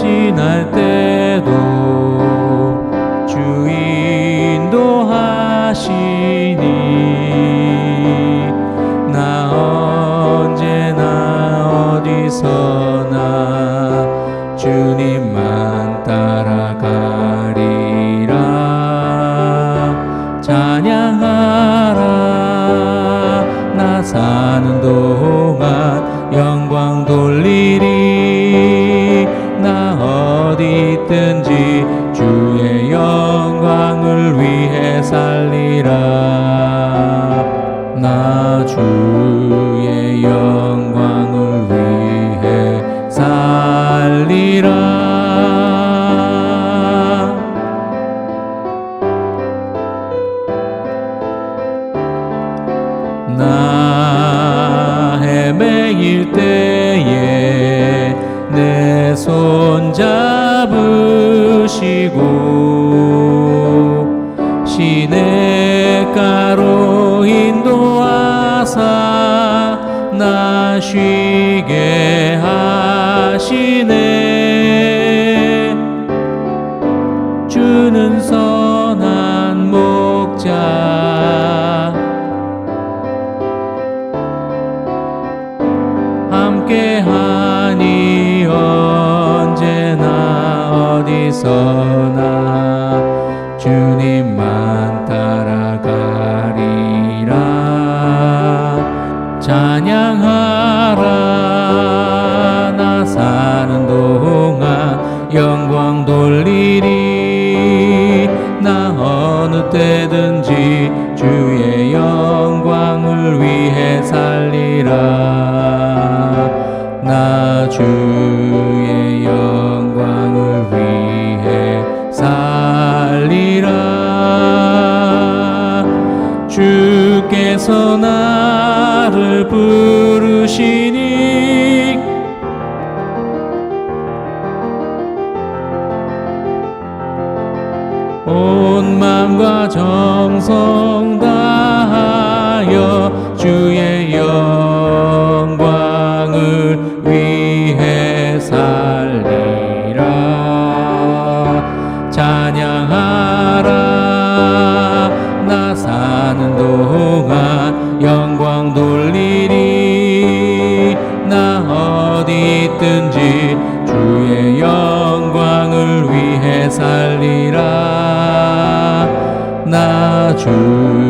지날 때도 주 인도하시니 나 언제나 어디서나 주님만 따라가리라. 찬양하 살리라. 나 주의 영광을 위해 살리라. 나 헤매일 때에 내 손 잡으시고 시냇가로 인도하사 나 쉬게 하시네. 주는 선한 목자. 함께하니 언제나 어디서 때든지 주의 영광을 위해 살리라. 나 주의 영광을 위해 살리라. 주께서 나를 부르시 온 마음과 정성 다하여 주의 영광을 위해 살리라. 찬양하라. 나 사는 동안 영광 돌리리. 나 어디 있든지 주의 영광을 위해 살리라 나 주의